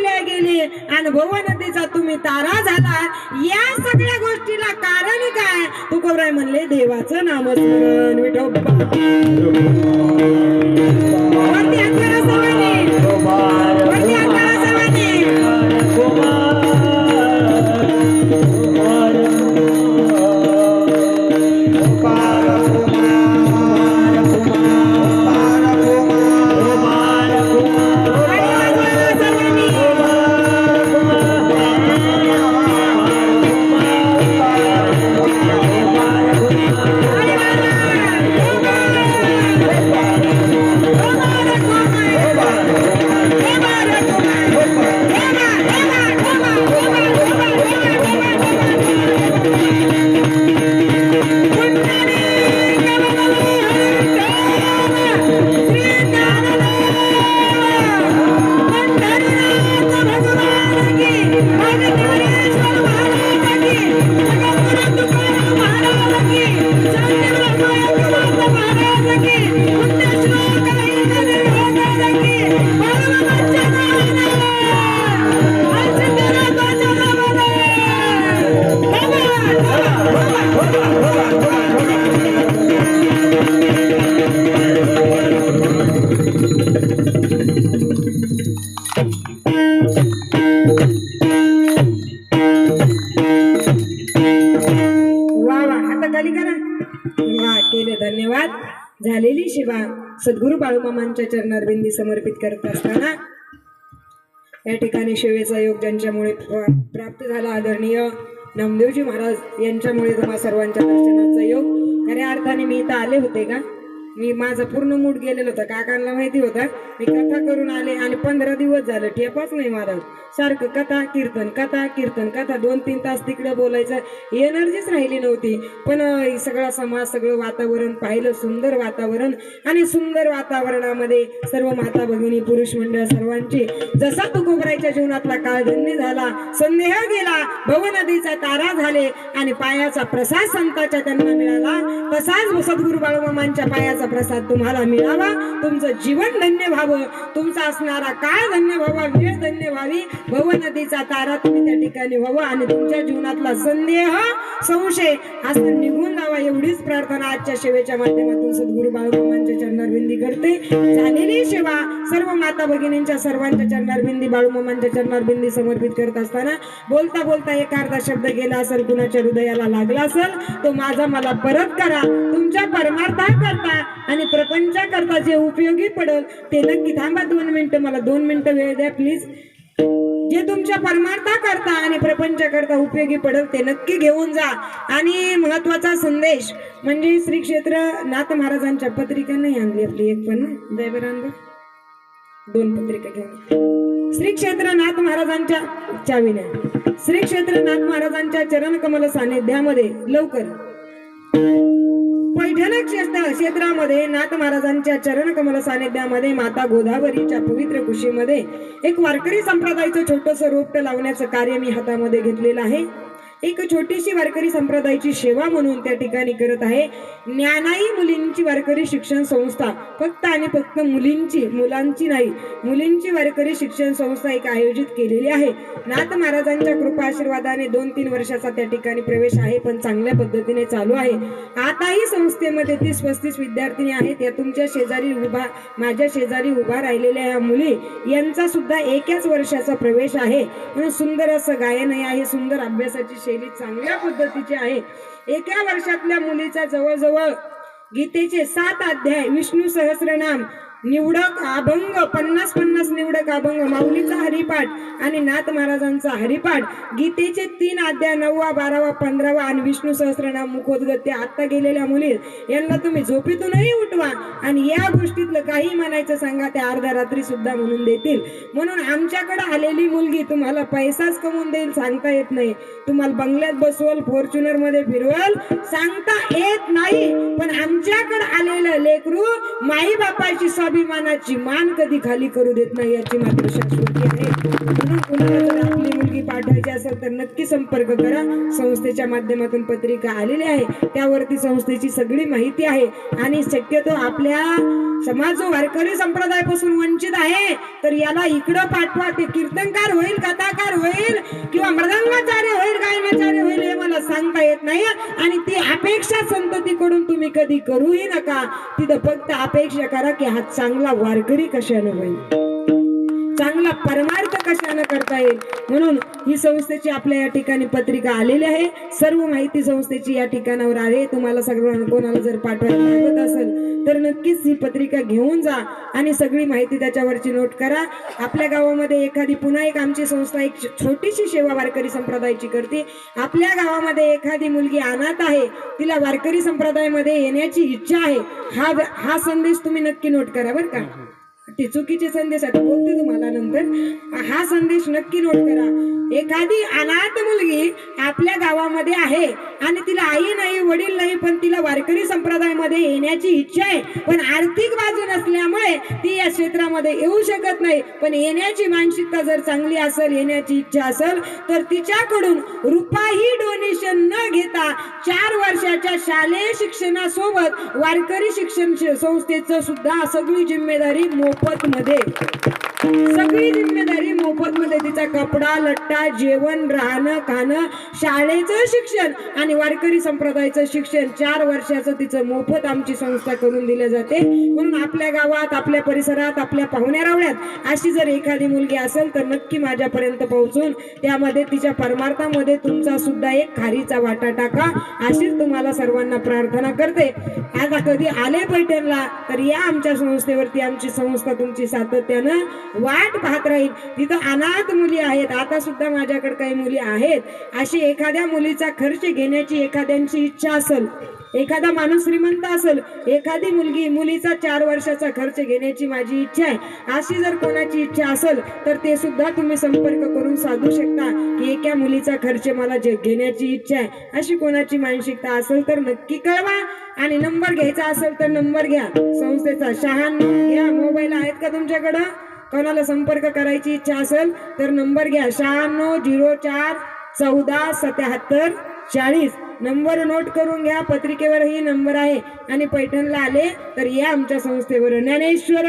तुटल्या गेले. आणि भव नदीचा तुम्ही तारा झाला. या सगळ्या गोष्टीला कारण काय? तुकोबराय म्हणले देवाचं नामस्मरण विठोबा. वा वा. आता खाली करा. वा केले. धन्यवाद. झालेली शिवा. सद्गुरू बाळूमामांच्या चरणारबिंदी समर्पित करत असताना या ठिकाणी शिवेचा योग ज्यांच्यामुळे प्राप्त झाला आदरणीय नामदेवजी महाराज यांच्यामुळे तुम्हा सर्वांच्या दर्शनाचा योग. खऱ्या अर्थाने मी इथं आले होते का? मी माझा पूर्ण मूड गेलेला होता. काकांना माहिती होता. मी कथा करून आले आणि पंधरा दिवस झालं. ठेपाच नाही मला. सारखं कथा कीर्तन कथा कीर्तन कथा. दोन तीन तास तिकडे बोलायचं. एनर्जीच राहिली नव्हती. पण सगळा समाज सगळं वातावरण पाहिलं. सुंदर वातावरण. आणि सुंदर वातावरणामध्ये सर्व माता भगिनी पुरुष मंडळ सर्वांची जसा तुकोबरायच्या जीवनातला काळ धन्य झाला संदेह गेला भव नदीचा तारा झाले आणि पायाचा प्रसाद संताच्या त्यांना मिळाला. तसाच सद्गुरू बाळूमामांच्या पायाचा प्रसाद तुम्हाला मिळावा. तुमचं जीवन धन्य व्हावं. तुमचा असणारा काळ धन्य व्हावा. वेळ धन्य व्हावी. भव नदीचा तारा तुम्ही त्या ठिकाणी व्हावं. आणि तुमच्या जीवनातला संदेह संशय हा निघून जावा. एवढीच प्रार्थना आजच्या सेवेच्या माध्यमातून सद्गुरू बाळूमामांच्या चरणारविंदी करते. झालेली सेवा सर्व माता भगिनींच्या सर्वांच्या चरणारबिंदी बाळूमामांच्या चरणारबिंदी समर्पित करत असताना बोलता बोलता एक अर्धा शब्द गेला असेल कुणाच्या हृदयाला लागला असेल तो माझा मला परत करा. तुमच्या परमार्था करता आणि प्रपंचाकरता जे उपयोगी पडेल ते नक्की थांबा दोन मिनिटं मला दोन मिनिटं वेळ द्या प्लीज जे तुमच्या परमार्था करता आणि प्रपंच करता उपयोगी पडेल ते नक्की घेऊन जा. आणि महत्त्वाचा संदेश म्हणजे श्री क्षेत्र नाथ महाराजांच्या पत्रिका नाही आणली आपली एक पण ना दोन पत्रिका घेऊन श्री क्षेत्र नाथ महाराजांच्या चावीने श्री क्षेत्र नाथ महाराजांच्या चरण कमल सानिध्यामध्ये लवकर. पैठण क्षेत्र क्षेत्रामध्ये नाथ महाराजांच्या चरण कमल सानिध्यामध्ये माता गोदावरीच्या पवित्र कुशीमध्ये एक वारकरी संप्रदायाचं छोटंसं रोपट लावण्याचं कार्य मी हातामध्ये घेतलेलं आहे. एक छोटीशी वारकरी संप्रदायाची सेवा म्हणून त्या ठिकाणी करत आहे. ज्ञानाई मुलींची वारकरी शिक्षण संस्था. फक्त आणि फक्त मुलींची मुलांची नाही मुलींची वारकरी शिक्षण संस्था एक आयोजित केलेली आहे. नाथ महाराजांच्या कृपा आशीर्वादाने दोन तीन वर्षाचा त्या ठिकाणी प्रवेश आहे पण चांगल्या पद्धतीने चालू आहे. आताही संस्थेमध्ये तीस पस्तीस विद्यार्थिनी आहेत. या तुमच्या शेजारी उभा माझ्या शेजारी उभा राहिलेल्या या मुली यांचा सुद्धा एकाच वर्षाचा प्रवेश आहे. म्हणून सुंदर असं गायनही आहे सुंदर अभ्यासाची शैली चांगल्या पद्धतीची आहे. एका वर्षातल्या मुलीचा जवळजवळ गीतेचे सात अध्याय विष्णू सहस्रनाम निवडक अभंग पन्नास पन्नास निवडक अभंग माऊलीचा हरिपाठ आणि नाथ महाराजांचा हरिपाठ. गीतेचे तीन अध्याय नववा बारावा पंधरावा आणि विष्णू सहस्रनाम ते आता गेलेल्या मुली यांना तुम्ही झोपेतूनही उठवा आणि या गोष्टीतलं काही म्हणायचं सांगा ते अर्ध्या रात्री सुद्धा म्हणून देतील. म्हणून आमच्याकडे आलेली मुलगी तुम्हाला पैसाच कमवून देईल सांगता येत नाही. तुम्हाला बंगल्यात बसवल फॉर्च्युनरमध्ये फिरवल सांगता येत नाही. पण आमच्याकडे आलेलं लेकरू माई बापाची स्वाभिमानाची मान कधी खाली करू देत नाही याची मात्र शाश्वती आहे. म्हणून कुणाला जर पाठवायची असेल तर नक्की संपर्क करा. संस्थेच्या माध्यमातून पत्रिका आलेली आहे. त्यावरती संस्थेची सगळी माहिती आहे. आणि शक्यतो आपल्या समाज जो वारकरी संप्रदायापासून वंचित आहे. तर याला इकडं पाठवा. ते कीर्तनकार होईल कथाकार होईल किंवा मृदंगाचार्य होईल गायनाचार्य होईल हे मला सांगता येत नाही. आणि ती अपेक्षा संततीकडून तुम्ही कधी करूही नका. तिथं फक्त अपेक्षा करा की हा चांगला वारकरी कशानं होईल. चांगला परमार्थ कशानं करता येईल? म्हणून ही संस्थेची आपल्या या ठिकाणी पत्रिका आलेली आहे. सर्व माहिती संस्थेची या ठिकाणावर आहे. तुम्हाला सगळं कोणाला जर पाठवायला लागत असेल तर नक्कीच ही पत्रिका घेऊन जा आणि सगळी माहिती त्याच्यावरची नोट करा. आपल्या गावामध्ये एखादी पुन्हा एक आमची संस्था एक छोटीशी सेवा वारकरी संप्रदायाची करते. आपल्या गावामध्ये एखादी मुलगी अनाथ आहे तिला वारकरी संप्रदायामध्ये येण्याची इच्छा आहे. हा हा संदेश तुम्ही नक्की नोट करा बरं का. ते चुकीचे संदेश आता बोलते तुम्हाला नंतर. हा संदेश नक्की नोट करा. एखादी अनाथ मुलगी आपल्या गावामध्ये आहे आणि तिला आई नाही वडील नाही पण तिला वारकरी संप्रदायामध्ये येण्याची इच्छा आहे. पण आर्थिक बाजू नसल्यामुळे ती या क्षेत्रामध्ये येऊ शकत नाही. पण येण्याची मानसिकता जर चांगली असेल येण्याची इच्छा असेल तर तिच्याकडून रुपा शालेय शिक्षणासोबत वारकरी शिक्षण संस्थेचं सुद्धा सगळी जिम्मेदारी मोफत मध्ये सगळी जिम्मेदारी मोफत मध्ये तिचा कपडा लट्टा जेवण राहणं खाणं शाळेचं शिक्षण आणि वारकरी संप्रदायाचं शिक्षण. चार वर्षाचं तिचं मोफत आमची संस्था करून दिले जाते. म्हणून आपल्या गावात आपल्या परिसरात आपल्या पाहुण्या रावण्यात अशी जर एखादी मुलगी असेल तर नक्की माझ्यापर्यंत पोहोचून त्यामध्ये तिच्या परमार्थामध्ये तुमचा सुद्धा एक खारीचा वाटा टाका. अशीच तुम्हाला सर्वांना प्रार्थना करते. आता कधी आले पैठणला तर या आमच्या संस्थेवरती आमची संस्था तुमची सातत्यानं वाट पाहत राहील. तिथं अनाथ मुली आहेत. आता सुद्धा माझ्याकडे काही मुली आहेत. अशी एखाद्या मुलीचा खर्च घेण्याची एखाद्यांची इच्छा असेल एखादा माणूस श्रीमंत असेल एखादी मुलगी मुलीचा चार वर्षाचा खर्च घेण्याची माझी इच्छा आहे. अशी जर कोणाची इच्छा असेल तर ते सुद्धा तुम्ही संपर्क करून साधू शकता की एका मुलीचा खर्च मला जे घेण्याची इच्छा आहे अशी कोणाची मानसिकता असेल तर नक्की कळवा. आणि नंबर घ्यायचा असेल तर नंबर घ्या. संस्थेचा शहाण्णव घ्या. मोबाईल आहेत का तुमच्याकडं? कोणाला संपर्क करायची इच्छा असेल तर नंबर घ्या. शहाण्णव झिरो चार चौदा सत्याहत्तर चाळीस. नंबर नोट करून घ्या. पत्रिकेवरही नंबर आहे आणि पैठणला आले तर या आमच्या संस्थेवर. ज्ञानेश्वर!